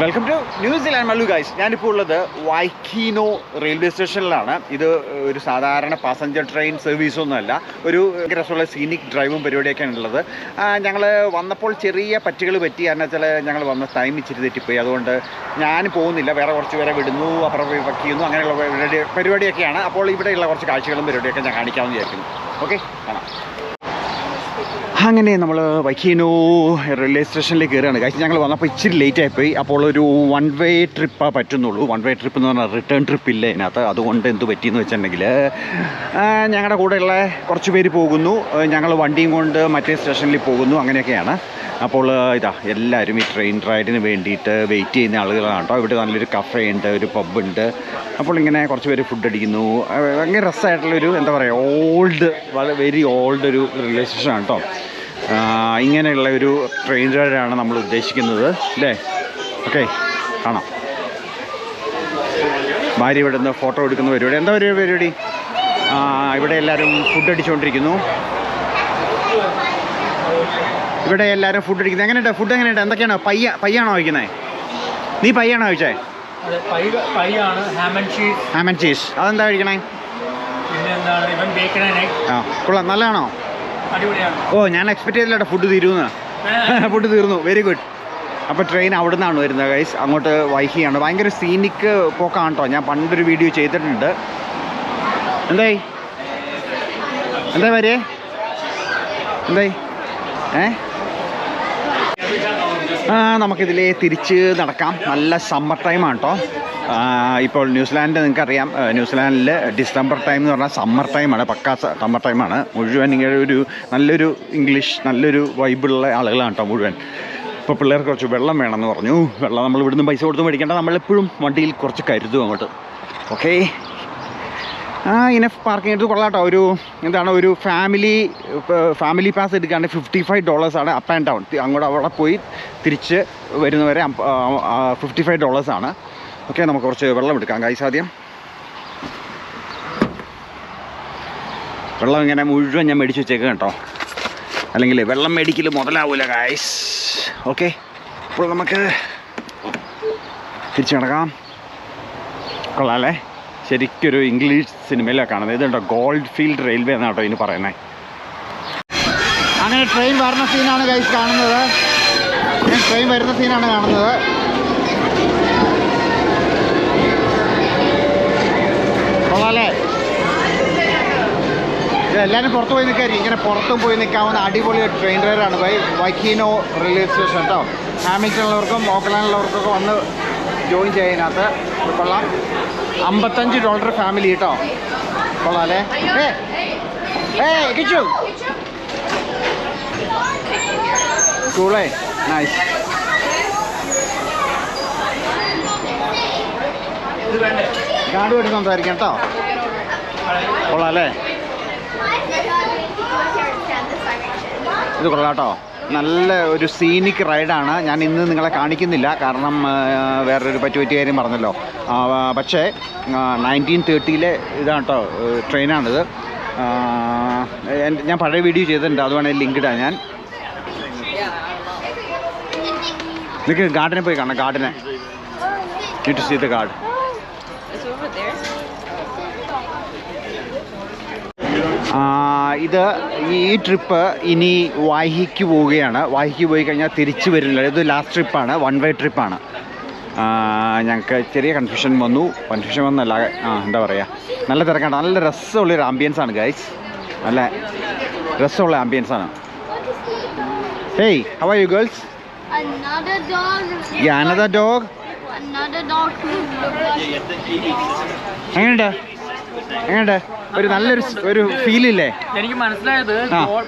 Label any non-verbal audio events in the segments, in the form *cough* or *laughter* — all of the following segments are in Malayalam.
Welcome to New Zealand Mallu guys ഞാനിപ്പോൾ ഉള്ളത് വൈക്കീനോ റെയിൽവേ സ്റ്റേഷനിലാണ്. ഇത് ഒരു സാധാരണ പാസഞ്ചർ ട്രെയിൻ സർവീസൊന്നുമല്ല ഒരു രസമുള്ള സീനിക് ഡ്രൈവും പരിപാടിയൊക്കെയാണ് ഉള്ളത്. ഞങ്ങൾ വന്നപ്പോൾ ചെറിയ പറ്റികൾ പറ്റി. കാരണം വെച്ചാൽ ഞങ്ങൾ വന്ന ടൈം ഇച്ചിരി തെറ്റിപ്പോയി. അതുകൊണ്ട് ഞാൻ പോകുന്നില്ല. വേറെ കുറച്ച് പേരെ വിടുന്നു അപ്പുറം വയ്ക്കുന്നു അങ്ങനെയുള്ള പരിപാടി പരിപാടിയൊക്കെയാണ്. അപ്പോൾ ഇവിടെയുള്ള കുറച്ച് കാഴ്ചകളും പരിപാടിയൊക്കെ ഞാൻ കാണിക്കാമെന്ന് വിചാരിക്കുന്നു. ഓക്കെ കാണാം. അങ്ങനെ നമ്മൾ വൈക്കീനോ റെയിൽവേ സ്റ്റേഷനിലേക്ക് കയറുകയാണ്. കാഴ്ച ഞങ്ങൾ വന്നപ്പോൾ ഇച്ചിരി ലേറ്റ് ആയിപ്പോയി. അപ്പോൾ ഒരു വൺ വേ ട്രിപ്പാ പറ്റുന്നുള്ളൂ. വൺ വേ ട്രിപ്പ് എന്ന് പറഞ്ഞാൽ റിട്ടേൺ ട്രിപ്പ് ഇല്ല ഇതിനകത്ത്? അതുകൊണ്ട് എന്ത് പറ്റിയെന്ന് വെച്ചിട്ടുണ്ടെങ്കിൽ ഞങ്ങളുടെ കൂടെയുള്ള കുറച്ച് പേര് പോകുന്നു. ഞങ്ങൾ വണ്ടിയും കൊണ്ട് മറ്റേ സ്റ്റേഷനിൽ പോകുന്നു. അങ്ങനെയൊക്കെയാണ്. അപ്പോൾ ഇതാ എല്ലാവരും ഈ ട്രെയിൻ റൈഡിന് വേണ്ടിയിട്ട് വെയിറ്റ് ചെയ്യുന്ന ആളുകളാണ് കേട്ടോ. ഇവിടെ നല്ലൊരു കഫേ ഉണ്ട് ഒരു പബ് ഉണ്ട്. അപ്പോൾ ഇങ്ങനെ കുറച്ച് പേര് ഫുഡ് അടിക്കുന്നു. ഭയങ്കര രസമായിട്ടുള്ളൊരു എന്താ പറയുക ഓൾഡ് വെരി ഓൾഡ് ഒരു റെയിൽവേ ആണ് കേട്ടോ. ഇങ്ങനെയുള്ള ഒരു ട്രെയിൻ റൈഡാണ് നമ്മൾ ഉദ്ദേശിക്കുന്നത് അല്ലേ? ഓക്കെ കാണാം. ഭാര്യ ഇവിടെ നിന്ന് ഫോട്ടോ എടുക്കുന്ന പരിപാടി. എന്താ ഒരു പരിപാടി? ആ, ഇവിടെ എല്ലാവരും ഫുഡ് അടിച്ചുകൊണ്ടിരിക്കുന്നു ഇവിടെ എല്ലാവരും ഫുഡ് അടിക്കുന്നത്. എങ്ങനെയുണ്ട്? ഫുഡ് എങ്ങനെയുണ്ട്? എന്തൊക്കെയാണ്? പയ്യ പയ്യാണോ കഴിക്കുന്നത് നീ പയ്യാണോ കഴിച്ചേ ഹാമൻ ചീസ് അതെന്താ കഴിക്കണേ? ആ കൊള്ളാം. നല്ലതാണോ? ഓ ഞാൻ എക്സ്പെക്ട് ചെയ്തില്ല ഫുഡ് തീരുമെന്ന് ഫുഡ് തീർന്നു. വെരി ഗുഡ് അപ്പോൾ ട്രെയിൻ അവിടെ നിന്നാണ് വരുന്നത് ഗൈസ് അങ്ങോട്ട് വൈകിയാണ് ഭയങ്കര സീനിക്ക് പോക്കാണ് കേട്ടോ ഞാൻ പണ്ടൊരു വീഡിയോ ചെയ്തിട്ടുണ്ട്. എന്തായി? എന്താ വരെ എന്തായി? ഏ ആ നമുക്കിതിലേ തിരിച്ച് നടക്കാം. നല്ല സമ്മർ ടൈമാണ് കേട്ടോ ഇപ്പോൾ ന്യൂസിലാൻഡ് നിങ്ങൾക്കറിയാം. ന്യൂസിലാൻഡിൽ ഡിസംബർ ടൈം എന്ന് പറഞ്ഞാൽ സമ്മർ ടൈമാണ് പക്കാ സമ്മർ ടൈമാണ്. മുഴുവൻ ഇങ്ങനെ ഒരു നല്ലൊരു ഇംഗ്ലീഷ് നല്ലൊരു വൈബിളുള്ള ആളുകളാണ് കേട്ടോ മുഴുവൻ. ഇപ്പോൾ പിള്ളേർക്ക് കുറച്ച് വെള്ളം വേണമെന്ന് പറഞ്ഞു. വെള്ളം നമ്മൾ ഇവിടുന്ന് പൈസ കൊടുത്ത് മേടിക്കേണ്ട നമ്മളെപ്പോഴും വണ്ടിയിൽ കുറച്ച് കരുതും അങ്ങോട്ട്. ഓക്കെ. ആ ഇനഫ് പാർക്കിംഗ് എടുത്ത് കൊള്ളാട്ടോ ഒരു എന്താണ് ഒരു ഫാമിലി ഫാമിലി പാസ് എടുക്കുകയാണെങ്കിൽ ഫിഫ്റ്റി ഫൈവ് ഡോളേഴ്സാണ് അപ്പ് ആൻഡ് ഡൗൺ. അങ്ങോട്ട് അവിടെ പോയി തിരിച്ച് വരുന്നവരെ ഫിഫ്റ്റി ഫൈവ് ഡോളേഴ്സാണ് ഓക്കെ നമുക്ക് കുറച്ച് വെള്ളം എടുക്കാം കൈ സാധ്യം വെള്ളം ഇങ്ങനെ മുഴുവൻ ഞാൻ മേടിച്ച് വെച്ചേക്കാം കേട്ടോ. അല്ലെങ്കിൽ വെള്ളം മേടിക്കൽ മുതലാവൂല കായ്സ് ഓക്കെ അപ്പോൾ നമുക്ക് തിരിച്ചു നടക്കാം. കൊള്ളാമല്ലേ ശരിക്കൊരു ഇംഗ്ലീഷ് സിനിമയിലാണ് കാണുന്നത്. ഇതുണ്ടോ ഗോൾഡ് ഫീൽഡ് റെയിൽവേ എന്നാണ് കേട്ടോ ഇതിന് പറയുന്നത് അങ്ങനെ ട്രെയിൻ വരുന്ന സീനാണ് ഗൈസ് കാണുന്നത്. ട്രെയിൻ വരുന്ന സീനാണ് കാണുന്നത് കൊള്ളാല്ലേ ഇത് എല്ലാവരും പുറത്ത് പോയി നിൽക്കായിരിക്കും ഇങ്ങനെ പുറത്തും പോയി നിൽക്കാവുന്ന അടിപൊളി ട്രെയിൻ റൈഡാണ് ബൈ വൈക്കീനോ റെയിൽവേ സ്റ്റേഷൻ കേട്ടോ ഹാമിൽട്ടണിലുള്ളവർക്കും ഓക്ലാൻഡിലുള്ളവർക്കൊക്കെ വന്ന് ജോയിൻ ചെയ്യാം ഇതിനകത്ത് കൊള്ളാം. അമ്പത്തഞ്ച് ഡോളർ ഫാമിലി കേട്ടോ കൊള്ളാം അല്ലേ ഏ ഏ കിച്ചു. കൂളേ നൈസ് ഗാഡ് വേണ്ടി സംസാരിക്കാം കേട്ടോ കൊള്ളാം അല്ലേ ഇത് കൊള്ളാട്ടോ. നല്ല ഒരു സീനിക് റൈഡാണ് ഞാൻ ഇന്ന് നിങ്ങളെ കാണിക്കുന്നില്ല. കാരണം വേറൊരു പറ്റി പറ്റിയ കാര്യം പറഞ്ഞല്ലോ. പക്ഷേ നയന്റീൻ തേർട്ടിയിലെ ഇതാണ് കേട്ടോ ട്രെയിനാണിത് ഞാൻ പഴയ വീഡിയോ ചെയ്തിട്ടുണ്ട്. അത് വേണമെങ്കിൽ ഇടാം ഞാൻ. നിങ്ങൾക്ക് ഗാർഡനെ പോയി കാണാം ഗാർഡനെ ദ ഗാർഡ് ഇത് ഈ ട്രിപ്പ് ഇനി വാഹിക്ക് പോവുകയാണ്. വാഹിക്ക് പോയി കഴിഞ്ഞാൽ തിരിച്ചു വരില്ല ഇത് ലാസ്റ്റ് ട്രിപ്പാണ് വൺ വേ ട്രിപ്പാണ് ഞങ്ങൾക്ക് ചെറിയ കൺഫ്യൂഷൻ വന്നു. കൺഫ്യൂഷൻ വന്നല്ല ആ എന്താ പറയുക നല്ല തിരക്കാണ്. നല്ല രസമുള്ളൊരു ആംബിയൻസ് ആണ് ഗൈസ് നല്ല രസമുള്ള ആംബിയൻസ് ആണ്. Hey how are you girls. Another dog എങ്ങനെയുണ്ട്? എങ്ങനെയുണ്ട്? ഒരു നല്ലൊരു ഒരു ഫീൽ ഇല്ലേ? എനിക്ക് മനസ്സിലായത്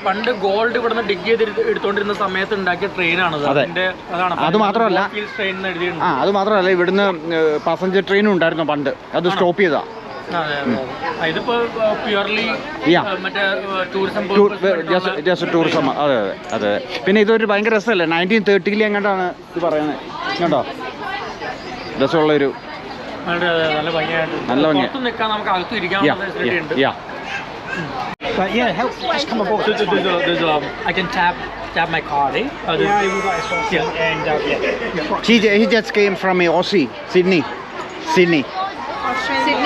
പണ്ട് ഗോൾഡ് ഇവിടുന്ന് ഡിഗ് ചെയ്ത് എടുത്ത് എടുത്തോണ്ടിരുന്ന സമയത്ത് ഉണ്ടാക്കിയ ട്രെയിനാണത് അതെ. മാത്രമല്ല. ആ അത് മാത്രമല്ല ഇവിടുന്ന് പാസഞ്ചർ ട്രെയിനും ഉണ്ടായിരുന്നു പണ്ട്. അത് സ്റ്റോപ്പ് ചെയ്താ. ഇതിപ്പോ പ്യുവർലി. മറ്റേ ടൂറിസം ജസ്റ്റ് ടൂറിസം അതെ അതെ അതെ. പിന്നെ ഇതൊരു ഭയങ്കര രസമല്ലേ? നയന്റീൻ തേർട്ടിയിൽ എങ്ങോട്ടാണ് ഇത് പറയുന്നത്? കേട്ടോ രസമുള്ളൊരു നല്ല ഭംഗിയായിട്ട് നല്ല ഭംഗി. പുറത്ത് നിൽക്കാൻ നമുക്ക് അകത്ത് യാ ഇരിക്കാനുള്ള ഫെസിലിറ്റി ഉണ്ട് യാ But yeah, help. Just come aboard. So there's, there's, a, there's a, I can tap tap my card, eh? Uh, there's- Yeah, we've got a sponsor. Yeah. And uh, yeah, you're right. He, he just came from Aussie, Sydney. Sydney.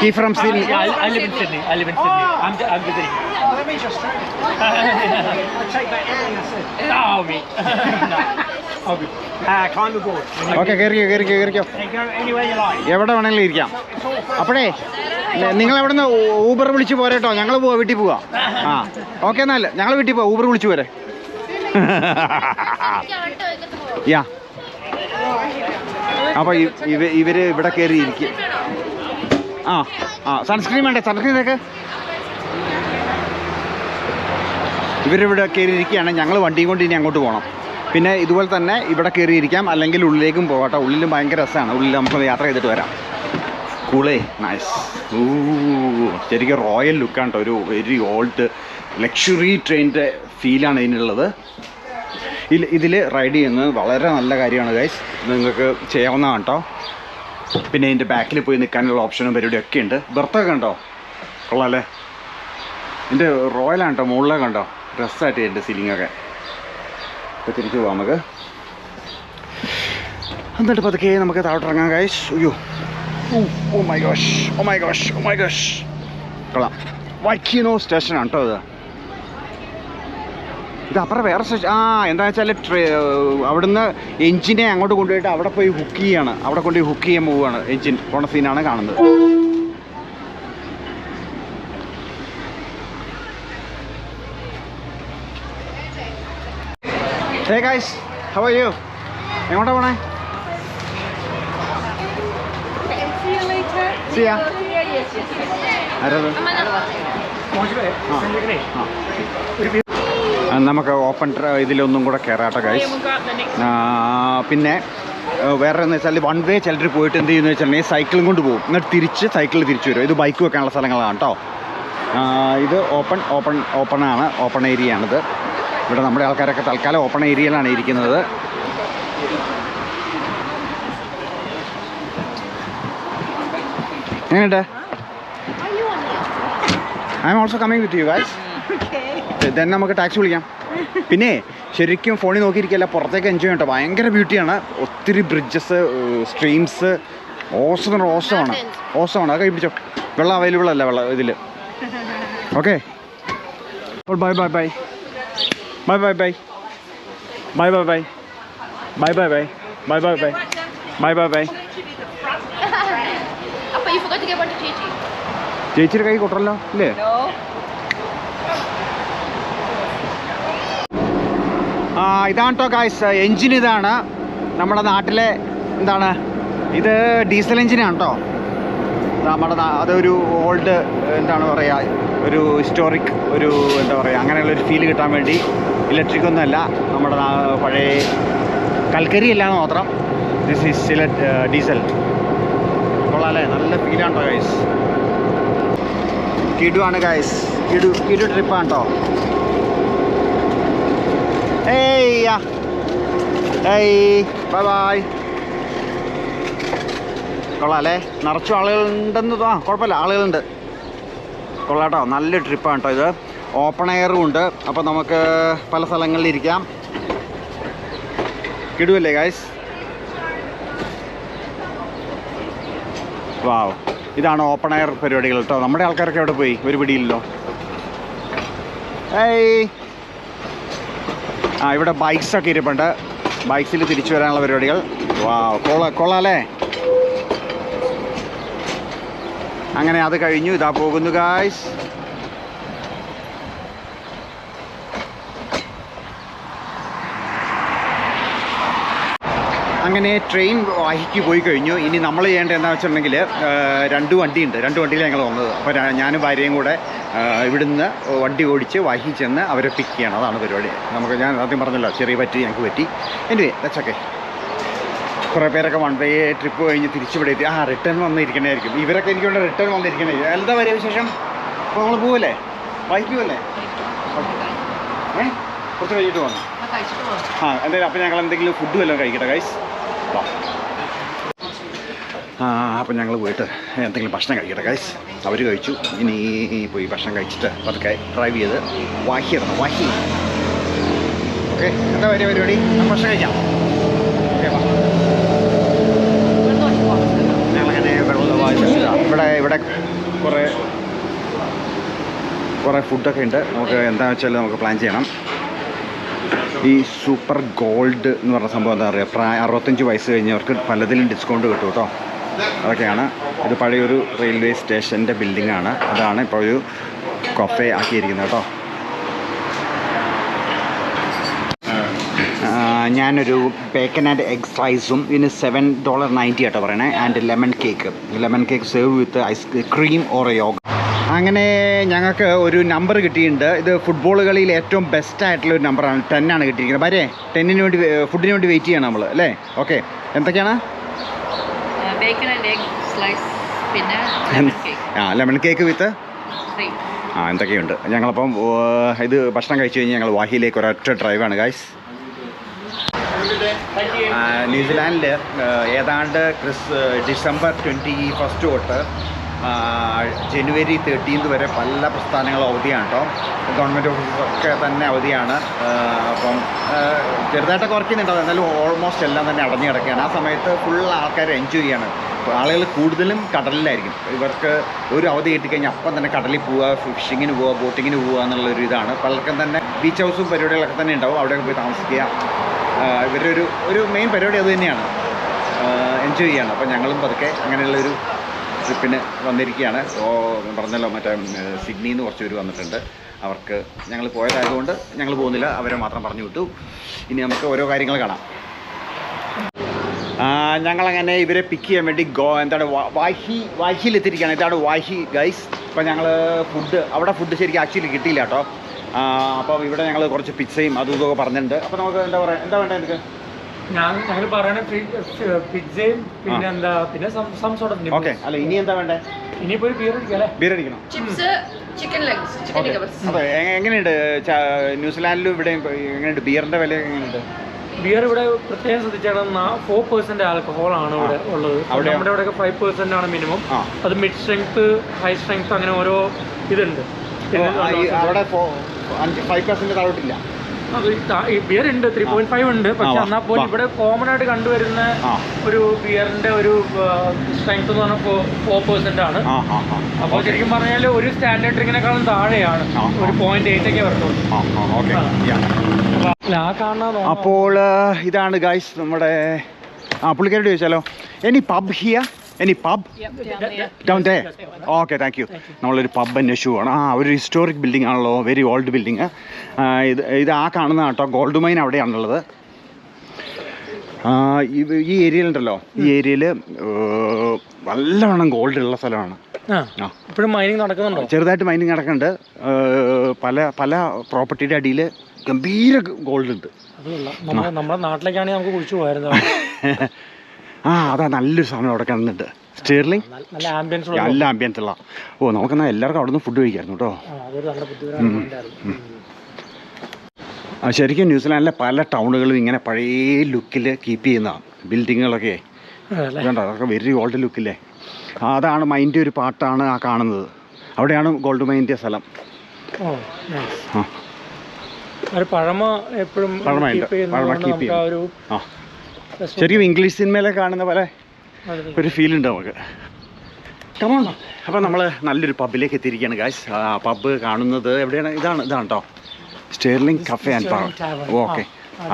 He from Sydney. yeah, I, I live in Sydney. I live in Sydney. Oh. I'm, I'm visiting. Oh, that means you're Australian. I *laughs* take back everything I said. Oh, me. no. *laughs* Okay കയറിക്കോ കയറിക്കോ കയറിക്കോ. എവിടെ വേണമെങ്കിലും ഇരിക്കാം. അപ്പോഴേ നിങ്ങൾ എവിടെ നിന്ന് ഊബർ വിളിച്ച് പോരട്ടോ. ഞങ്ങൾ പോവാ വീട്ടിൽ പോവാ. ആ ഓക്കെ എന്നാൽ ഞങ്ങൾ വീട്ടിൽ പോവാ ഊബർ വിളിച്ച് പോരെ. *laughs* യാ അപ്പോൾ ഇവ ഇവർ ഇവിടെ കയറി ഇരിക്കും. ആ ആ സൺസ്ക്രീൻ വേണ്ടേ? സൺസ്ക്രീൻ ഇതൊക്കെ ഇവരിവിടെ കയറി ഇരിക്കുകയാണ്. ഞങ്ങൾ വണ്ടിയും കൊണ്ട് ഇനി അങ്ങോട്ട് പോകണം പിന്നെ ഇതുപോലെ തന്നെ ഇവിടെ കയറിയിരിക്കാം അല്ലെങ്കിൽ ഉള്ളിലേക്കും പോകട്ടെ ഉള്ളിലും ഭയങ്കര രസമാണ്. ഉള്ളിൽ നമുക്ക് യാത്ര ചെയ്തിട്ട് വരാം. കൂളേ നൈസ് ഊ ശരിക്കും റോയൽ ലുക്കാണ് കേട്ടോ. ഒരു വെരി ഓൾഡ് ലക്ഷറി ട്രെയിനിന്റെ ഫീലാണ് ഇതിനുള്ളത്. ഇതിൽ റൈഡ് ചെയ്യുന്നത് വളരെ നല്ല കാര്യമാണ് ഗൈസ് നിങ്ങൾക്ക് ചെയ്യാവുന്നതാണ് കേട്ടോ. പിന്നെ ഇതിന്റെ ബാക്കിൽ പോയി നിൽക്കാനുള്ള ഓപ്ഷനും പരിപാടിയും ഒക്കെ ഉണ്ട്. ബർത്തൊക്കെ ഉണ്ടോ? കൊള്ളാമല്ലേ ഇതിന്റെ റോയലാണ് കേട്ടോ. മുകളിലൊക്കെ കണ്ടോ ഡ്രസ്സായിട്ട് ഇതിന്റെ സീലിംഗ് ഇപ്പോൾ തിരിച്ചു പോവാം നമുക്ക്. എന്നിട്ട് പതുക്കെ നമുക്ക് താഴോട്ട് ഇറങ്ങാം ഗൈസ് അയ്യോ. ഓ my gosh oh my gosh oh my gosh കൊള്ളാം. വൈക്കിനോ സ്റ്റേഷനാണ് കേട്ടോ ഇത് ഇത് അപ്പുറം വേറെ സ്റ്റേഷൻ ആ എന്താ വെച്ചാൽ ട്രേ അവിടുന്ന് എഞ്ചിനെ അങ്ങോട്ട് കൊണ്ടുപോയിട്ട് അവിടെ പോയി ഹുക്ക് ചെയ്യാണ്. അവിടെ കൊണ്ടുപോയി ഹുക്ക് ചെയ്യാൻ പോവുകയാണ് എഞ്ചിൻ പോണ സീനാണ് കാണുന്നത്. Hey guys how are you എങ്ങോട്ടാ പോണേ? See you later. See ya. Yeah, yes, yes, yes. ആരത്? നമുക്ക് ഓപ്പൺ ഇതിലൊന്നും കൂടെ കയറാട്ടോ ഗൈസ് പിന്നെ വേറെ എന്ന് വെച്ചാൽ വൺ വേ ചിലർ പോയിട്ട് എന്ത് ചെയ്യുന്നു വെച്ചിട്ടുണ്ടെങ്കിൽ സൈക്കിളും കൊണ്ട് പോകും. എന്നിട്ട് തിരിച്ച് സൈക്കിളിൽ തിരിച്ചു വരും. ഇത് ബൈക്ക് വെക്കാനുള്ള സ്ഥലങ്ങളാണ് കേട്ടോ. ഇത് ഓപ്പൺ ഓപ്പൺ ഓപ്പൺ ആണ് ഓപ്പൺ ഏരിയ ആണിത്. ഇവിടെ നമ്മുടെ ആൾക്കാരൊക്കെ തൽക്കാലം ഓപ്പൺ ഏരിയയിലാണ് ഇരിക്കുന്നത്. എങ്ങനെയുണ്ട്? I'm also coming with you guys then നമുക്ക് ടാക്സി വിളിക്കാം. പിന്നെ ശരിക്കും ഫോണിൽ നോക്കിയിരിക്കല്ല പുറത്തേക്ക് എൻജോയ് ചെയ്യട്ടോ ഭയങ്കര ബ്യൂട്ടിയാണ് ഒത്തിരി ബ്രിഡ്ജസ് സ്ട്രീംസ് ഓസം ഓസമാണ് ഓസമാണ് അതൊക്കെ പിടിച്ചോ. വെള്ളം അവൈലബിൾ അല്ല വെള്ളം ഇതിൽ okay bye bye bye Bye bye bye. Bye bye bye. Bye bye bye. Bye bye bye. Bye bye bye. *laughs* അപ്പൊ you forgot to give one to ചേച്ചി ചേച്ചിയുടെ കൈ കൊട്ടറല്ലോ അല്ലേ ആ ഇതാണ് കേട്ടോ ഗായ്സ് എൻജിൻ ഇതാണ് നമ്മുടെ നാട്ടിലെ എന്താണ് ഇത് ഡീസൽ എൻജിനാണ് കേട്ടോ നമ്മുടെ അതൊരു ഓൾഡ് എന്താണ് പറയുക ഒരു ഹിസ്റ്റോറിക് ഒരു എന്താ പറയുക അങ്ങനെയുള്ള ഒരു ഫീൽ കിട്ടാൻ വേണ്ടി ഇലക്ട്രിക് ഒന്നുമല്ല. നമ്മുടെ പഴയ കൽക്കരി അല്ലാന്ന് മാത്രം ദിസ് ഈസ് ഡീസൽ കൊള്ളാല്ലേ? നല്ല ഫീലാണ് കേട്ടോ ഗൈസ് കിടു ആണ് ഗൈസ് കിടു കിടു ട്രിപ്പാണ് കേട്ടോ ഏയ് യാ ഏയ് ബൈ ബൈ കൊള്ളാം അല്ലേ നിറച്ചും ആളുകളുണ്ടെന്ന് ആ കുഴപ്പമില്ല. ആളുകളുണ്ട്. കൊള്ളാട്ടോ നല്ല ട്രിപ്പാണ് കേട്ടോ ഇത്. ഓപ്പൺ എയറും ഉണ്ട്. അപ്പോൾ നമുക്ക് പല സ്ഥലങ്ങളിൽ ഇരിക്കാം. കിടുവല്ലേ ഗായ്സ് വാവ് ഇതാണ് ഓപ്പൺ എയർ പരിപാടികൾ കേട്ടോ നമ്മുടെ ആൾക്കാരൊക്കെ എവിടെ പോയി? ഒരു പിടിയില്ലല്ലോ. ഏയ് ആ ഇവിടെ ബൈക്സൊക്കെ ഇരിപ്പുണ്ട്. ബൈക്സിൽ തിരിച്ചു വരാനുള്ള പരിപാടികൾ. വാ കൊള കൊള്ളാലേ അങ്ങനെ അത് കഴിഞ്ഞു. ഇതാ പോകുന്നു ഗായ്സ് അങ്ങനെ ട്രെയിൻ വാഹിക്ക് പോയി കഴിഞ്ഞു. ഇനി നമ്മൾ ചെയ്യേണ്ടത് എന്താ വെച്ചിട്ടുണ്ടെങ്കിൽ രണ്ട് വണ്ടിയുണ്ട്. രണ്ട് വണ്ടിയിലാണ് ഞങ്ങൾ വന്നത്. അപ്പോൾ ഞാനും ഭാര്യയും കൂടെ ഇവിടുന്ന് വണ്ടി ഓടിച്ച് വാഹി ചെന്ന് അവരെ പിക്ക് ചെയ്യണം. അതാണ് പരിപാടി. നമുക്ക് ഞാൻ ആദ്യം പറഞ്ഞല്ലോ ചെറിയ പറ്റി ഞങ്ങൾക്ക് പറ്റി. എന്റെ ഓക്കെ കുറേ പേരൊക്കെ വൺ വേ ട്രിപ്പ് കഴിഞ്ഞ് തിരിച്ചിവിടെ എത്തി ആ റിട്ടേൺ വന്നിരിക്കണായിരിക്കും. ഇവരൊക്കെ എനിക്ക് വേണ്ട റിട്ടേൺ വന്നിരിക്കണേ എന്താ വരെ വിശേഷം? അപ്പോൾ നമ്മൾ പോവല്ലേ? വായിക്ക് പോവല്ലേ? ഏ? കുറച്ച് കഴിഞ്ഞിട്ട് പോകണം ആ എന്തായാലും അപ്പോൾ ഞങ്ങൾ എന്തെങ്കിലും ഫുഡ് വല്ലതും കഴിക്കട്ടെ ഗൈസ് അപ്പം ഞങ്ങൾ പോയിട്ട് എന്തെങ്കിലും ഭക്ഷണം കഴിക്കട്ടെ ഗൈസ് അവർ കഴിച്ചു. ഇനി പോയി ഭക്ഷണം കഴിച്ചിട്ട് പതുക്കെ ഡ്രൈവ് ചെയ്ത് വാഹി ഇടണം വാഹി. ഓക്കെ എന്താ വരിക പരിപാടി? ഭക്ഷണം കഴിക്കാം. ഓക്കെ ഞങ്ങളങ്ങനെ വെള്ളം ഇവിടെ ഇവിടെ കുറേ കുറേ ഫുഡൊക്കെ ഉണ്ട്. നമുക്ക് എന്താണെന്ന് വെച്ചാൽ നമുക്ക് പ്ലാൻ ചെയ്യണം. ഈ സൂപ്പർ ഗോൾഡ് എന്ന് പറഞ്ഞ സംഭവം എന്താ പറയുക പ്രായ അറുപത്തഞ്ച് വയസ്സ് കഴിഞ്ഞവർക്ക് പലതിലും ഡിസ്കൗണ്ട് കിട്ടും കേട്ടോ അതൊക്കെയാണ്. ഇത് പഴയൊരു റെയിൽവേ സ്റ്റേഷന്റെ ആണ്. അതാണ് ഇപ്പോൾ ഒരു കൊഫ ആക്കിയിരിക്കുന്നത് കേട്ടോ ഞാനൊരു ബേക്കൻ ആൻഡ് എഗ് സ്ലൈസും ഇതിന് സെവൻ ഡോളർ നയന്റി ആട്ടോ പറയണേ. And lemon cake lemon cake serve with ice cream or yoga അങ്ങനെ ഞങ്ങൾക്ക് ഒരു നമ്പർ കിട്ടിയിട്ടുണ്ട്. ഇത് ഫുട്ബോൾ കളിയിൽ ഏറ്റവും ബെസ്റ്റ് ആയിട്ടുള്ള ഒരു നമ്പറാണ് ടെന്നാണ് കിട്ടിയിരിക്കുന്നത്. ഭാര്യ ടെന്നിന് വേണ്ടി ഫുഡിന് വേണ്ടി വെയിറ്റ് ചെയ്യണം നമ്മൾ അല്ലേ? ഓക്കെ എന്തൊക്കെയാണ്. ആ ലെമൺ കേക്ക് വിത്ത്. ആ എന്തൊക്കെയുണ്ട്? ഞങ്ങളപ്പം ഇത് ഭക്ഷണം കഴിച്ചു കഴിഞ്ഞ് ഞങ്ങൾ വാഹിയിലേക്ക് ഒരൊറ്റ ഡ്രൈവാണ് ഗായ്സ് ന്യൂസിലാൻഡിൽ ഏതാണ്ട് ക്രിസ് ഡിസംബർ ട്വന്റി ഫസ്റ്റ് തൊട്ട് ജനുവരി തേർട്ടീൻത് വരെ പല പ്രസ്ഥാനങ്ങളും അവധിയാണ് കേട്ടോ. ഗവൺമെന്റ് ഓഫീസൊക്കെ തന്നെ അവധിയാണ്. അപ്പം ചെറുതായിട്ടൊക്കെ വർക്ക് എന്നാലും ഓൾമോസ്റ്റ് എല്ലാം തന്നെ അടഞ്ഞു കിടക്കുകയാണ്. ആ സമയത്ത് ഫുൾ ആൾക്കാർ എൻജോയ് ചെയ്യാണ്. ആളുകൾ കൂടുതലും കടലിലായിരിക്കും. ഇവർക്ക് ഒരു അവധി കിട്ടിക്കഴിഞ്ഞാൽ അപ്പം തന്നെ കടലിൽ പോവുക ഫിഷിങ്ങിന് പോവുക ബോട്ടിങ്ങിന് പോവുക എന്നുള്ളൊരു ഇതാണ്. പലർക്കും തന്നെ ബീച്ച് ഹൗസും പരിപാടികളൊക്കെ തന്നെ ഉണ്ടാവും. അവിടെയൊക്കെ പോയി താമസിക്കുക. ഇവരൊരു ഒരു മെയിൻ പരിപാടി അത് തന്നെയാണ്. എൻജോയ് ചെയ്യാണ്. അപ്പോൾ ഞങ്ങളും പതുക്കെ അങ്ങനെയുള്ളൊരു ട്രിപ്പിന് വന്നിരിക്കുകയാണ്. പറഞ്ഞല്ലോ മറ്റേ സിഡ്നിയിൽ നിന്ന് കുറച്ച് പേര് വന്നിട്ടുണ്ട്. അവർക്ക് ഞങ്ങൾ പോയതായതുകൊണ്ട് ഞങ്ങൾ പോകുന്നില്ല. അവരെ മാത്രം പറഞ്ഞു വിട്ടു. ഇനി നമുക്ക് ഓരോ കാര്യങ്ങൾ കാണാം. ഞങ്ങളങ്ങനെ ഇവരെ പിക്ക് ചെയ്യാൻ വേണ്ടി ഗോ എന്താണ് വാഹി വാഹിയിൽ എത്തിയിരിക്കുകയാണ്. ഇതാണ് വാഹി ഗൈസ് ഇപ്പം ഞങ്ങൾ ഫുഡ് അവിടെ ഫുഡ് ശരിക്കും ആക്ച്വലി കിട്ടിയില്ല കേട്ടോ. അപ്പോൾ ഇവിടെ ഞങ്ങൾ കുറച്ച് പിzzയും അതും ഇതൊക്കെ പറഞ്ഞിട്ടുണ്ട്. അപ്പോൾ നമുക്ക് എന്താ പറയുക എന്താ വേണ്ടത് എനിക്ക് ഞങ്ങൾ പറയണ പിzzയും പിന്നെ എന്താ പിന്നെ സം ഓക്കെ അല്ല ഇനി എന്താ വേണ്ടേ? ഇനിയിപ്പോ ഒരു ബിയർ അടിക്കല്ലേ ബിയർ അടിക്കണം ചിപ്സ് ചിക്കൻ ലെഗ്സ് ഓക്കെ അപ്പോൾ എങ്ങനെയുണ്ട് ന്യൂസിലാൻഡിലും ഇവിടെയും ഇപ്പൊ എങ്ങനെയുണ്ട്? ബിയറിന്റെ വില എങ്ങനെയുണ്ട്? ബിയർ ഇവിടെ പ്രത്യേകം ശ്രദ്ധിച്ചാൽ ഫോർ പെർസെന്റ് ആൽക്കഹോൾ ആണ് ഇവിടെ ഉള്ളത്. അവിടെ നമ്മുടെ ഇവിടെ ഫൈവ് പെർസെന്റ് ആണ് മിനിമം അത് മിഡ് സ്ട്രെങ്ത് ഹൈ സ്ട്രെങ്ത് അങ്ങനെ ഓരോ ഇതുണ്ട്. അവിടെ ഫൈവ് പെർസെന്റ് താഴോട്ടില്ല. ബിയർ ഉണ്ട് ത്രീ പോയിന്റ് ഫൈവ് ഉണ്ട്. പക്ഷെ എന്നാൽ പോലും ഇവിടെ കോമൺ ആയിട്ട് കണ്ടുവരുന്ന ഒരു ബിയറിന്റെ ഒരു സ്ട്രെങ്ത് എന്ന് പറഞ്ഞാൽ ഫോർ പെർസെന്റ് ആണ്. അപ്പോൾ ശരിക്കും പറഞ്ഞാൽ ഒരു സ്റ്റാൻഡേർഡ് ഡ്രിങ്കിനെക്കാളും താഴെയാണ്. ഒരു പോയിന്റ് എയ്റ്റ് ഒക്കെ കാണുന്ന അപ്പോൾ ഇതാണ് ഗായ്സ് നമ്മുടെ ആ പുള്ളിക്കാരോട് ചോദിച്ചാലോ any pub here any pub. Down there okay thank you നമ്മളൊരു പബ് അന്വേഷിച്ചു പോകണം ആ ഒരു ഹിസ്റ്റോറിക് ബിൽഡിംഗ് ആണല്ലോ വെരി ഓൾഡ് ബിൽഡിങ് ഇത് ഇത് ആ കാണുന്ന കേട്ടോ ഗോൾഡ് മൈൻ അവിടെയാണുള്ളത്. ഇത് ഈ ഏരിയയിലുണ്ടല്ലോ ഈ ഏരിയയിൽ നല്ലവണ്ണം ഗോൾഡ് ഉള്ള സ്ഥലമാണ്. ആ ആ. ഇപ്പോഴും മൈനിങ് നടക്കുന്നുണ്ടോ? ചെറുതായിട്ട് മൈനിങ് നടക്കുന്നുണ്ട്. പല പല പ്രോപ്പർട്ടിയുടെ അടിയിൽ ഗംഭീര ഗോൾഡ് ഉണ്ട്. നമ്മുടെ നാട്ടിലേക്കാണെങ്കിൽ നമുക്ക് കുഴിച്ചു പോയായിരുന്നു *laughs* ആ അതാ നല്ലൊരു സാധനം അവിടെ കിടന്നിട്ട്. സ്റ്റീർലിംഗ് നല്ല- ആംബിയൻസ് ഉള്ള നല്ല ആംബിയൻസ് ഉള്ള. ഓ നമുക്കെന്നാൽ എല്ലാവർക്കും അവിടെ നിന്ന് ഫുഡ് കഴിക്കായിരുന്നു കേട്ടോ. ശരിക്കും ന്യൂസിലാൻഡിലെ പല ടൗണുകളും ഇങ്ങനെ പഴയ ലുക്കിൽ കീപ്പ് ചെയ്യുന്നതാണ് ബിൽഡിങ്ങുകളൊക്കെ കണ്ടോ? വേണ്ട അതൊക്കെ വെരി ഓൾഡ് ലുക്കില്ലേ അതാണ് മൈന്റെ ഒരു പാട്ടാണ് ആ കാണുന്നത്. അവിടെയാണ് ഗോൾഡ് മൈന്റെ സ്ഥലം. പഴമ എപ്പോഴും പഴമ കീപ്പ് ശരിക്കും ഇംഗ്ലീഷ് സിനിമയിലെ കാണുന്ന പോലെ ഒരു ഫീൽ ഉണ്ട് നമുക്ക്. കമോൺ അപ്പോൾ നമ്മൾ നല്ലൊരു പബ്ബിലേക്ക് എത്തിയിരിക്കുകയാണ് ഗായ്സ് പബ്ബ് കാണുന്നത് എവിടെയാണ്? ഇതാണ് ഇതാണ് കേട്ടോ Sterling cafe and bar okay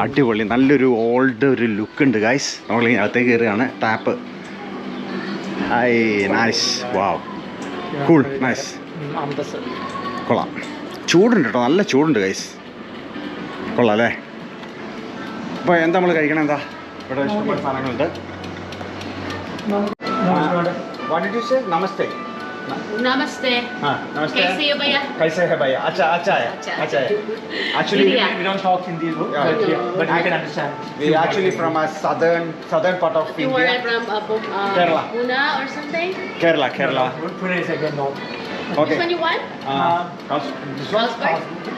അടിപൊളി. നല്ലൊരു ഓൾഡ് ഒരു ലുക്ക് ഉണ്ട് ഗായ്സ് നമ്മൾ അകത്തേക്ക് കയറുകയാണ് tap hi nice wow cool nice കൊള്ളാം. ചൂടുണ്ട് കേട്ടോ നല്ല ചൂടുണ്ട് ഗൈസ് കൊള്ളാം അല്ലേ? അപ്പോൾ എന്താ നമ്മൾ കഴിക്കണം? എന്താ? ഇവിടെ ഇഷ്ടംപോലെ സാധനങ്ങളുണ്ട് What did you say? Namaste. Namaste. हाँ नमस्ते कैसे हो भैया? कैसे है भैया अच्छा अच्छा है अच्छा, अच्छा है अच्छा। actually India. We don't talk Hindi, bro, Yeah. but, yeah, but we I- can understand. we actually from a southern southern part of You were India from uh, Bo- uh, Kerala. Pune or something? Kerala Kerala Pune is again no. okay Which one you want? uh, Cals- this one Carlsberg?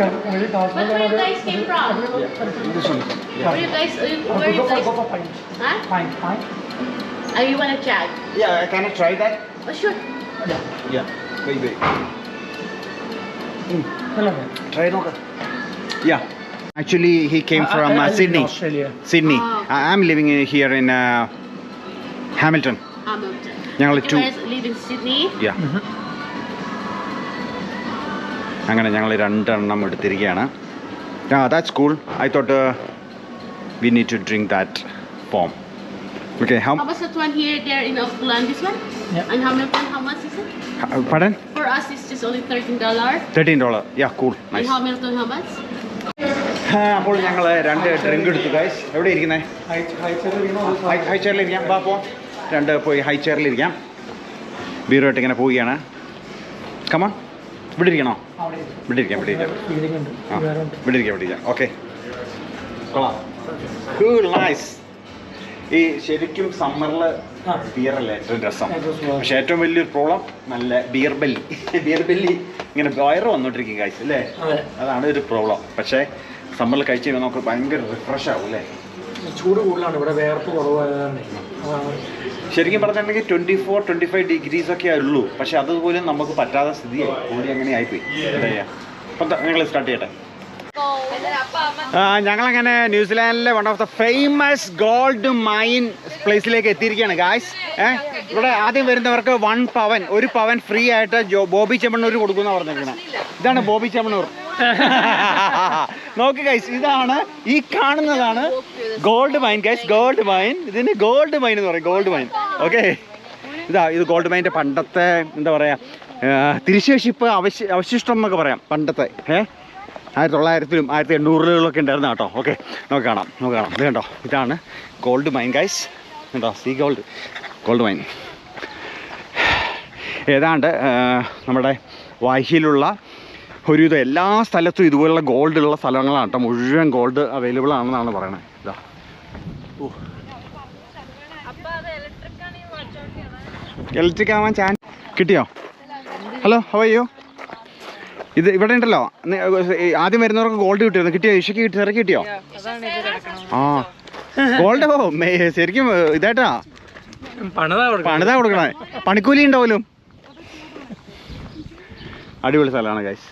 Can only Carlsberg But where you and guys came from? yeah. this one Where yeah you guys? Uh, other- where Go you for guys? go for pint. Huh? Pint, pint. Oh, you want to try? Yeah, can I try that? Oh, sure. Yeah. Wait, wait. അല്ല Try നോക്കാം. Yeah. Actually, he came from uh, Sydney. Australia Sydney. Oh. I- I'm living in- here in uh, Hamilton. Hamilton. ഞങ്ങൾ You two guys live in Sydney? Yeah. അങ്ങനെ ഞങ്ങൾ രണ്ടെണ്ണം എടുത്തിരിക്കുകയാണ് ആ that's cool I thought We need to drink that foam okay how How much that one here, there in Auckland, this one? Yeah. And Hamilton, how much is it? പടൻ For us, it's just only $13. Thirteen dollar yeah cool In nice Hamilton, how much? അപ്പോൾ ഞങ്ങൾ രണ്ട് ഡ്രിങ്ക് എടുത്തു ഗൈസ് എവിടെ ഇരിക്കുന്നത് ഹൈ ചെയറിലിരിക്കാം ബാ പോ. രണ്ട് പോയി ഹൈ ചെയറിലിരിക്കാം ബീറുമായിട്ട് ഇങ്ങനെ പോവുകയാണ്. കമാ ഇവിടെ ഇരിക്കണോ? ഇവിടെ ഇരിക്കാം ഇവിടെ ഇരിക്കാം. ആ ഇവിടെ ഇരിക്കാം ഇവിടെ ഇരിക്കാം. ഓക്കെ കൊള്ളാം. നൈസ് ഈ ശരിക്കും സമ്മറിൽ. ബിയറല്ലേ ഏറ്റവും രസം. പക്ഷെ ഏറ്റവും വലിയൊരു പ്രോബ്ലം നല്ല ബിയർ ബെല്ലി ബിയർ ബെല്ലി ഇങ്ങനെ വയറ് വന്നോണ്ടിരിക്കും കഴിച്ചു അല്ലേ? അതാണ് ഒരു പ്രോബ്ലം പക്ഷേ സമ്മറിൽ കഴിച്ച് കഴിയുമ്പോൾ നമുക്ക് ഭയങ്കര റിഫ്രഷ് ആവും അല്ലേ? ചൂട് കൂടുതലാണ്. ഇവിടെ വേർപ്പ് കുറവായതാണ് ശരിക്കും പറഞ്ഞിട്ടുണ്ടെങ്കിൽ twenty four twenty five degrees ഒക്കെ ഉള്ളൂ പക്ഷെ അതുപോലും നമുക്ക് പറ്റാത്ത സ്ഥിതിയായി. കൂടി അങ്ങനെ ആയിപ്പോയി അപ്പം നിങ്ങൾ സ്റ്റാർട്ട് ചെയ്യട്ടെ. ഞങ്ങളങ്ങനെ ന്യൂസിലാൻഡിലെ one of the famous gold mine പ്ലേസിലേക്ക് എത്തിയിരിക്കുകയാണ്. ഗായ്സ് ഏഹ് ഇവിടെ ആദ്യം വരുന്നവർക്ക് വൺ പവൻ ഒരു പവൻ ഫ്രീ ആയിട്ട് ബോബി ചെമ്മണ്ണൂർ കൊടുക്കുന്ന പറഞ്ഞിരിക്കുന്നത് ഇതാണ് ബോബി ചെമ്മണ്ണൂർ. *laughs* നോക്ക് ഗൈസ് ഇതാണ് ഈ കാണുന്നതാണ് gold mine guys gold mine ഇതിന് ഗോൾഡ് മൈൻ എന്ന് പറയും ഗോൾഡ് മൈൻ ഓക്കെ ഇതാ ഇത് ഗോൾഡ് മൈന്റെ പണ്ടത്തെ എന്താ പറയുക തിരിശേഷിപ്പ് അവശി അവശിഷ്ടം എന്നൊക്കെ പറയാം പണ്ടത്തെ ഏ? ആയിരത്തി തൊള്ളായിരത്തിലും ആയിരത്തി എണ്ണൂറുകളിലൊക്കെ ഉണ്ടായിരുന്ന കേട്ടോ. ഓക്കെ നമുക്ക് കാണാം നമുക്ക് കാണാം. ഇത് കണ്ടോ ഇതാണ് ഗോൾഡ് മൈൻ ഗൈസ് കണ്ടോ സീ ഗോൾഡ് ഗോൾഡ് മൈൻ ഏതാണ്ട് നമ്മുടെ വാഹിയിലുള്ള ഒരുവിധം എല്ലാ സ്ഥലത്തും ഇതുപോലുള്ള ഗോൾഡ് ഉള്ള സ്ഥലങ്ങളാണ് കേട്ടോ. മുഴുവൻ ഗോൾഡ് അവൈലബിൾ ആണെന്നാണ് പറയണത് ഇതാ. ഓ ഇലക്ട്രിക് ആവാൻ ചാൻസ് കിട്ടിയോ? ഹലോ ഹൗ അയ്യോ ഇത് ഇവിടെ ഉണ്ടല്ലോ. ആദ്യം വരുന്നവർക്ക് ഗോൾഡ് കിട്ടിയിരുന്നു. കിട്ടിയോ? ഇഷയ്ക്ക് കിട്ടി ഇറക്കി കിട്ടിയോ? ആ. Gold oh? ശരിക്കും ഇതായിട്ടാ? പണിതാ കൊടുക്കണം പണിക്കൂലി ഉണ്ടാവലും അടിപൊളി സ്ഥലമാണ് ഗൈസ്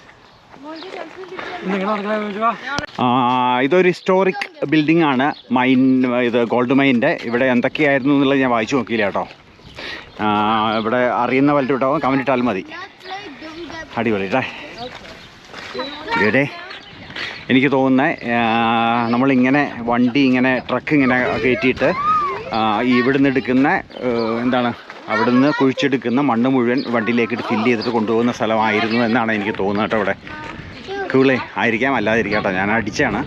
ഇതൊരു ഹിസ്റ്റോറിക് ബിൽഡിംഗ് ആണ്. മൈൻ ഇത് ഗോൾഡ് മൈന്റെ ഇവിടെ എന്തൊക്കെയായിരുന്നു എന്നുള്ളത് ഞാൻ വായിച്ചു നോക്കിയില്ല കേട്ടോ. ഇവിടെ അറിയുന്ന വല്ലതും ഉണ്ടാവും കമന്റ് ഇട്ടാലും മതി. അടിപൊളി ഇട്ടേ ഇവിടെ എനിക്ക് തോന്നുന്നത് നമ്മളിങ്ങനെ വണ്ടി ഇങ്ങനെ ട്രക്ക് ഇങ്ങനെ കയറ്റിയിട്ട് ഇവിടുന്ന് എടുക്കുന്ന എന്താണ് അവിടുന്ന് കുഴിച്ചെടുക്കുന്ന മണ്ണ് മുഴുവൻ വണ്ടിയിലേക്കിട്ട് ഫില്ല് ചെയ്തിട്ട് കൊണ്ടുപോകുന്ന സ്ഥലമായിരുന്നു എന്നാണ് എനിക്ക് തോന്നുന്നത് കേട്ടോ ഇവിടെ. കൂളേ ആയിരിക്കാം അല്ലാതിരിക്കാം കേട്ടോ ഞാൻ അടിച്ചാണ്.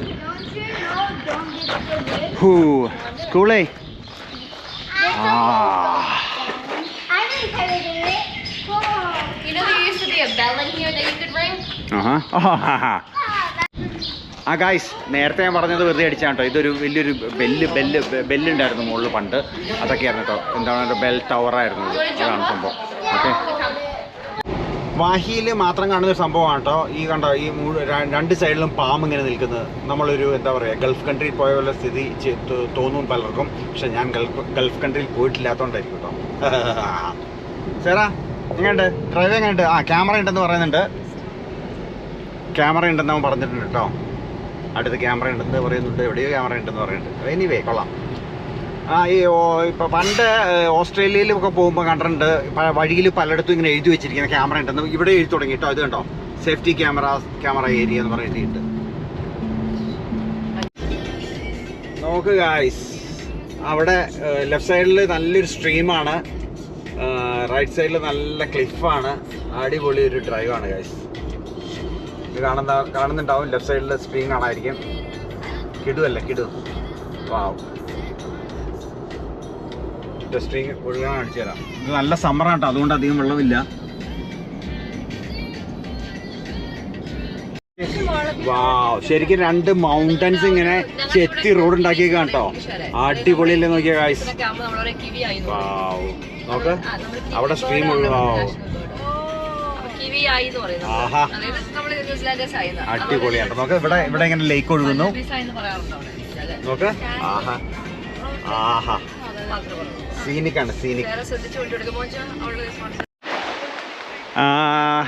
ഹൂ കൂളേ ആ You know there used to be a bell in here that you could ring? ആഹാ ആ ഗായ്സ് നേരത്തെ ഞാൻ പറഞ്ഞത് വെറുതെ അടിച്ചാണ് കേട്ടോ. ഇതൊരു വലിയൊരു ബെല്ല് ബെല്ല് ബെല്ലുണ്ടായിരുന്നു മുകളിൽ പണ്ട്. അതൊക്കെയായിരുന്നു കേട്ടോ. എന്താണ് ബെൽ ടവറായിരുന്നു അതാണ് സംഭവം. ഓക്കെ വാഹിയിൽ മാത്രം കാണുന്ന ഒരു സംഭവമാണ് കേട്ടോ. ഈ കണ്ടോ ഈ രണ്ട് സൈഡിലും പാമ്പ് ഇങ്ങനെ നിൽക്കുന്നത്. നമ്മളൊരു എന്താ പറയുക ഗൾഫ് കൺട്രിയിൽ പോയ പോലെ സ്ഥിതി തോന്നും പലർക്കും. പക്ഷെ ഞാൻ ഗൾഫ് ഗൾഫ് കൺട്രിയിൽ പോയിട്ടില്ലാത്തതുകൊണ്ടായിരിക്കും കേട്ടോ. *laughs* സാറാ എങ്ങനെയുണ്ട്? ഡ്രൈവ് എങ്ങനെയുണ്ട്? ആ ക്യാമറ ഉണ്ടെന്ന് പറയുന്നുണ്ട്. ക്യാമറ ഉണ്ടെന്ന് അവൻ പറഞ്ഞിട്ടുണ്ട് കേട്ടോ. അടുത്ത് ക്യാമറ ഉണ്ടെന്ന് പറയുന്നുണ്ട് എവിടെയോ ക്യാമറ ഉണ്ടെന്ന് പറയുന്നുണ്ട്. എനിവേ കൊള്ളാം. ആ ഈ ഇപ്പൊ പണ്ട് ഓസ്ട്രേലിയയിലൊക്കെ പോകുമ്പോൾ കണ്ടിട്ടുണ്ട് വഴിയിൽ പലയിടത്തും ഇങ്ങനെ എഴുതി വെച്ചിരിക്കുന്ന ക്യാമറ ഉണ്ടെന്ന്. ഇവിടെ എഴുതി തുടങ്ങി കേട്ടോ. ഇത് കണ്ടോ? സേഫ്റ്റി ക്യാമറ ക്യാമറ ഏരിയ എന്ന് പറയുന്നുണ്ട് നോക്ക് ഗായ്സ് അവിടെ ലെഫ്റ്റ് സൈഡിൽ നല്ലൊരു സ്ട്രീമാണ് റൈറ്റ് സൈഡിൽ നല്ല ക്ലിഫാണ് അടിപൊളി ഒരു ഡ്രൈവാണ് ഗായ്സ് ഇത് കാണുന്ന കാണുന്നുണ്ടാവും. ലെഫ്റ്റ് സൈഡിൽ സ്ക്രീൻ കാണാതിരിക്കും കിടുവല്ല കിടു. വാവ് ഒഴുകാൻ തരാം. ഇത് നല്ല സമ്മറാണ് കേട്ടോ അതുകൊണ്ട് അധികം വെള്ളമില്ല. വാവ് ശരിക്കും രണ്ട് മൗണ്ടൻസ് ഇങ്ങനെ ചെത്തി റോഡ് ഉണ്ടാക്കിയേക്കാണ് കേട്ടോ അടിപൊളിയല്ലേ നോക്കിയ കായ്സ്. വാവ് നോക്ക്. അവിടെ സ്ട്രീം ഒഴുകാവോ? national bird. അപ്പൊ കിവി ആയി എന്ന് പറയുന്നത് അതായത് നമ്മൾ ന്യൂസിലാൻഡേഴ്സ് ആയി അടിപൊളിയാണ്. നോക്ക് ഇവിടെ ഇവിടെ ഇങ്ങനെ ലേക്ക് ഒഴുകുന്നു. നോക്ക്. ആഹാ. ആഹാ. സീനിക്കാണ് സീനിക് വേറെ ശ്രദ്ധിച്ചു കൊണ്ടെടുക്കുമ്പോൾ അവൾ sponsor ആ,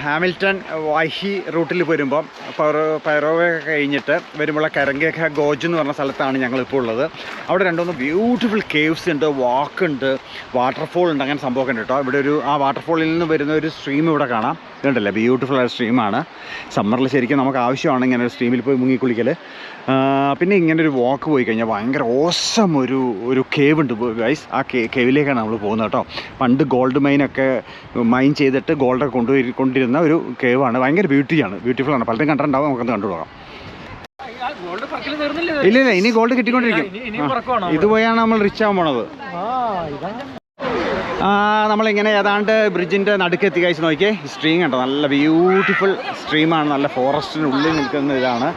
ഹാമിൽട്ടൺ വൈഹി റൂട്ടിൽ വരുമ്പം പൈറോ പൈറോവയൊക്കെ കഴിഞ്ഞിട്ട് വരുമ്പോൾ കരങ്കേഖ ഗോജ് എന്ന് പറഞ്ഞ സ്ഥലത്താണ് ഞങ്ങളിപ്പോൾ ഉള്ളത്. അവിടെ രണ്ടുമൂന്ന് ബ്യൂട്ടിഫുൾ കേവ്സ് ഉണ്ട് വാക്ക് ഉണ്ട് വാട്ടർഫോൾ ഉണ്ട് അങ്ങനെ സംഭവമൊക്കെ ഉണ്ട് കേട്ടോ. ഇവിടെ ഒരു ആ വാട്ടർഫോളിൽ നിന്ന് വരുന്ന ഒരു സ്ട്രീം ഇവിടെ കാണാം. ഇതുണ്ടല്ലേ ബ്യൂട്ടിഫുൾ ആയ സ്ട്രീമാണ് സമ്മറിൽ ശരിക്കും നമുക്ക് ആവശ്യമാണ് ഇങ്ങനെ ഒരു സ്ട്രീമിൽ പോയി മുങ്ങിക്കുളിക്കൽ പിന്നെ ഇങ്ങനെ ഒരു വാക്ക് പോയി കഴിഞ്ഞാൽ ഭയങ്കര ഓസം ഒരു ഒരു കേവ് ഉണ്ട്. ഗൈസ് ആ കേ കേവിലേക്കാണ് നമ്മൾ പോകുന്നത് കേട്ടോ. പണ്ട് ഗോൾഡ് മൈനൊക്കെ മൈൻ ചെയ്തിട്ട് ഗോൾഡൊക്കെ കൊണ്ടുപോയി കൊണ്ടിരുന്ന ഒരു കേവാണ് ഭയങ്കര ബ്യൂട്ടിയാണ് ബ്യൂട്ടിഫുൾ ആണ്. പലരും കണ്ടിട്ടുണ്ടാവും. നമുക്കൊന്ന് കണ്ടു പോകാം? ഇല്ല ഇല്ല ഇനി ഗോൾഡ് കിട്ടിക്കൊണ്ടിരിക്കും. ഇതുപോലെയാണ് നമ്മൾ റിച്ച് ആവാൻ പോണത്. നമ്മളിങ്ങനെ ഏതാണ്ട് ബ്രിഡ്ജിന്റെ നടുക്കെത്തി കഴിച്ച് നോക്കിയേ. സ്ട്രീം കണ്ടോ? നല്ല ബ്യൂട്ടിഫുൾ സ്ട്രീമാണ് നല്ല ഫോറസ്റ്റിനുള്ളിൽ നിൽക്കുന്ന ഇതാണ്.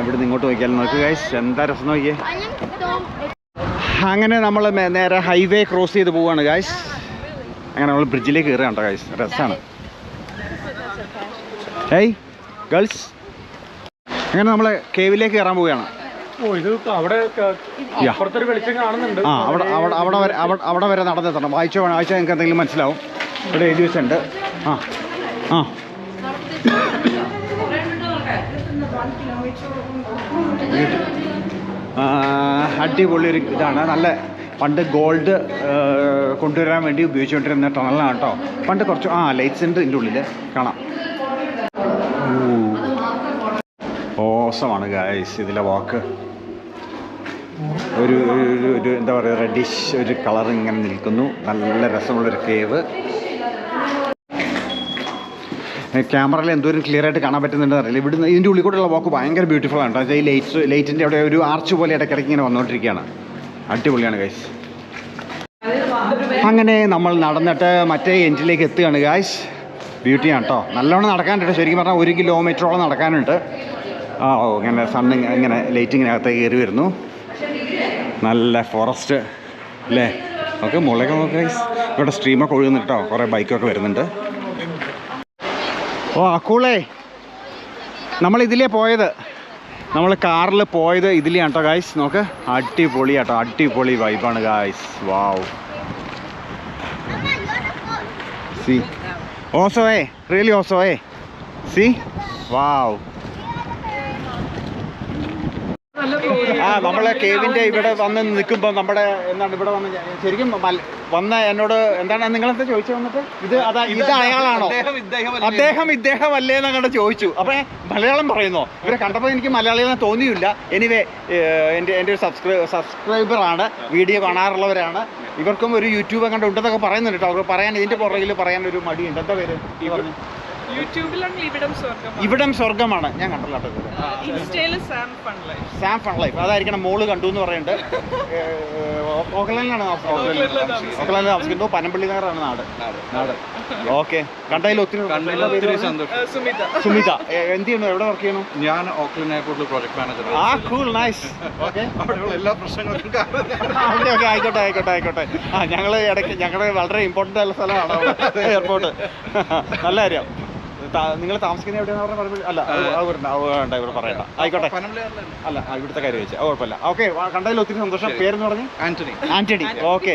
ഇവിടുന്ന് ഇങ്ങോട്ട് നോക്കിയാൽ നോക്കുക ഗൈസ് എന്താ രസം നോക്കിയേ? അങ്ങനെ നമ്മൾ നേരെ ഹൈവേ ക്രോസ് ചെയ്ത് പോവുകയാണ് ഗായ്സ് അങ്ങനെ നമ്മൾ ബ്രിഡ്ജിലേക്ക് കയറുക കേട്ടോ ഗൈസ് രസമാണ് ഏയ് ഗേൾസ് അങ്ങനെ നമ്മൾ കേവിലേക്ക് കയറാൻ പോവുകയാണ്. അവിടെ ആ അവിടെ അവിടെ അവിടെ വരെ അവിടെ വരെ നടന്നെത്തണം വായിച്ചോ വായിച്ചോ നിങ്ങൾക്ക് എന്തെങ്കിലും മനസ്സിലാവും. ഇവിടെ എഴുതി വെച്ചിട്ടുണ്ട് ആ ആ. ആ, അടിപൊളി ഒരു ഇതാണ്. നല്ല പണ്ട് ഗോൾഡ് കൊണ്ടുവരാൻ വേണ്ടി ഉപയോഗിച്ചുകൊണ്ടിരുന്ന ടണലാണ് കേട്ടോ പണ്ട് കുറച്ച് ആ ലൈറ്റ്സ് ഉണ്ട് ഇതിന്റെ ഉള്ളിൽ കാണാം. ഓസമാണ് ഗായ്സ് ഇതിലെ വാക്ക്. ഒരു ഒരു- ഒരു എന്താ പറയുക റെഡിഷ് ഒരു കളർ ഇങ്ങനെ നിൽക്കുന്നു. നല്ല രസമുള്ളൊരു കേവ് ക്യാമറയിൽ എന്തോരം ക്ലിയർ ആയിട്ട് കാണാൻ പറ്റുന്നുണ്ടെന്ന് അറിയില്ല. ഇവിടുന്ന് ഇതിന്റെ ഉള്ളിൽ കൂടെയുള്ള വാക്ക് ഭയങ്കര ബ്യൂട്ടിഫുൾ ആണ് കേട്ടോ. ഈ ലൈറ്റ്സ് ലൈറ്റിന്റെ അവിടെ ഒരു ആർച്ച് പോലെ ഇടയ്ക്കിടയ്ക്ക് ഇങ്ങനെ വന്നുകൊണ്ടിരിക്കുകയാണ് അടിപൊളിയാണ് ഗൈസ് അങ്ങനെ നമ്മൾ നടന്നിട്ട് മറ്റേ എൻജിലേക്ക് എത്തുകയാണ് ഗായ്സ് ബ്യൂട്ടിയാണ് കേട്ടോ. നല്ലോണം നടക്കാനുണ്ട് ശരിക്കും പറഞ്ഞാൽ ഒരു കിലോമീറ്ററോളം നടക്കാനുണ്ട്. ആ ഓ ഇങ്ങനെ സണ്ണ് ഇങ്ങനെ- ലൈറ്റിങ്ങിനകത്തേക്ക് കയറി വരുന്നു. നല്ല ഫോറസ്റ്റ് അല്ലേ? ഓക്കെ മുളയൊക്കെ നോക്ക് ഇവിടെ സ്ട്രീമൊക്കെ ഒഴുകുന്നുണ്ട് കേട്ടോ കുറേ ബൈക്കൊക്കെ വരുന്നുണ്ട്. ഓ അക്കൂളേ. നമ്മൾ ഇതിലേ പോയത്. നമ്മൾ കാറിൽ പോയത് ഇതിലേ കേട്ടോ ഗായ്സ് നോക്ക് അടിപൊളി കേട്ടോ അടിപൊളി വൈബാണ് ഗായ്സ് വാവ് സി ഓസോ ഏ റിയലി ഓസോ ഏ സി വാവ് ആ നമ്മളെ കേവിന്റെ ഇവിടെ വന്ന് നിൽക്കുമ്പോൾ നമ്മുടെ എന്താണ് ഇവിടെ വന്ന് ശരിക്കും വന്ന എന്നോട് എന്താണ് നിങ്ങൾ എന്താ ചോദിച്ചു വന്നിട്ട്? ഇത് അതാ ഇത് അയാളാണോ? അദ്ദേഹം ഇദ്ദേഹം അല്ലേ എന്നങ്ങോട്ട് ചോദിച്ചു. അപ്പൊ മലയാളം പറയുന്നു? ഇവരെ കണ്ടപ്പോൾ എനിക്ക് മലയാളികളെ തോന്നിയില്ല. എനിവേ എന്റെ എന്റെ ഒരു സബ്സ്ക്രൈ സബ്സ്ക്രൈബറാണ് വീഡിയോ കാണാറുള്ളവരാണ്. ഇവർക്കും ഒരു യൂട്യൂബ് അങ്ങോട്ട് ഉണ്ടെന്നൊക്കെ പറയുന്നുണ്ട് കേട്ടോ. അവർ പറയാൻ ഇതിന്റെ പുറകിൽ പറയാൻ ഒരു മടിയുണ്ട്. എന്താ പേര്? ഈ പറഞ്ഞു. ഇവിടം സ്വർഗം ഇവിടം സ്വർഗമാണ് ഞാൻ കണ്ടല്ലോ. Some fun life. Some fun life. അതായിരിക്കണം മോൾ കണ്ടു എന്ന് പറയുന്നുണ്ട്. ഓക്ലൻഡിലാണ് ഓക്ലൻഡിൽ താമസിക്കുന്നു. പനമ്പള്ളി നഗറാണ് നാട്. നാട്. ഓക്കെ. കണ്ടതിൽ ഒത്തിരി സുമിത. എന്ത് ചെയ്യണോ എവിടെ വർക്ക് ചെയ്യുന്നു? ഞാൻ ഓക്ലൻഡ് എയർപോർട്ടിൽ പ്രോജക്ട് മാനേജർ ആ കൂൾ നൈസ് ഓക്കെ. എല്ലാ പ്രശ്നങ്ങൾക്കും കാരണം ഓക്കെ ആയിക്കോട്ടെ ആയിക്കോട്ടെ ആയിക്കോട്ടെ. ആ ഞങ്ങൾ ഇടയ്ക്ക് ഞങ്ങളുടെ വളരെ ഇമ്പോർട്ടന്റ് ആയ സ്ഥലമാണ് എയർപോർട്ട്. നല്ല കാര്യം. നിങ്ങൾ താമസിക്കുന്ന എവിടെയാണെന്ന് പറഞ്ഞാൽ അല്ല വേണ്ട, അത് വേണ്ട ഇവിടെ പറയണ്ട. ആയിക്കോട്ടെ. അല്ല ഇവിടുത്തെ കാര്യം വെച്ചാൽ കുഴപ്പമില്ല. ഓക്കെ കണ്ടതിൽ ഒത്തിരി സന്തോഷം. പേരെന്ന് പറഞ്ഞു? ആന്റണി. ആന്റണി. ഓക്കെ.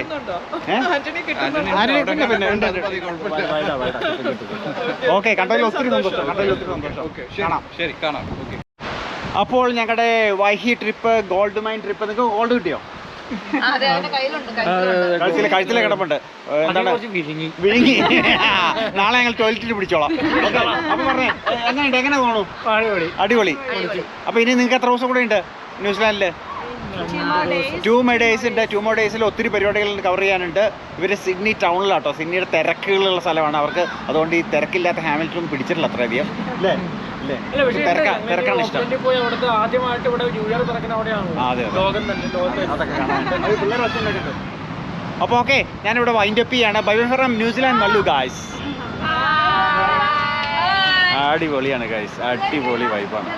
ഓക്കെ കണ്ടതിൽ ഒത്തിരി സന്തോഷം കണ്ടതിൽ ഒത്തിരി സന്തോഷം. കാണാം. ശരി കാണാം. ഓക്കെ. അപ്പോൾ ഞങ്ങളുടെ Waihi trip gold mine trip നിങ്ങൾക്ക് ഗോൾഡ് കിട്ടിയോ? കഴുത്തിലെ കഴുത്തിലെ കിടപ്പുണ്ട്. എന്താണ്? കുറച്ച് വിഴുങ്ങി. വിഴുങ്ങി. *laughs* നാളെ ഞങ്ങൾ ടോയ്ലറ്റിൽ പിടിച്ചോളാം. അപ്പൊ പറഞ്ഞേ എങ്ങനെയുണ്ട്? എങ്ങനെ തോന്നും അടിപൊളി. അപ്പൊ ഇനി നിങ്ങൾക്ക് എത്ര ദിവസം കൂടെ ഉണ്ട്? ന്യൂസിലാൻഡിൽ? ടു മൈ ഡേയ്സ് ഉണ്ട്. ടു മൈ ഡേയ്സിൽ ഒത്തിരി പരിപാടികൾ കവർ ചെയ്യാനുണ്ട്. ഇവർ സിഡ്നി ടൗണിലാട്ടോ സിഡ്നിയുടെ തിരക്കുകളുള്ള സ്ഥലമാണ്. അവർക്ക് അതുകൊണ്ട് ഈ തിരക്കില്ലാത്ത ഹാമിൽട്ടൺ പിടിച്ചിട്ടില്ല അത്രയധികം. അല്ലേ? തിരക്കാണ് ഇഷ്ടം. ആദ്യമായിട്ട് ഇവിടെ. ലോകം തന്നെ അതൊക്കെ *laughs* അപ്പോൾ ഓക്കെ ഞാനിവിടെ വൈൻഡ് അപ്പ് ചെയ്യാണ്. Bye from New Zealand Mallu guys അടിപൊളിയാണ് ഗായ്സ് അടിപൊളി വൈബാണ്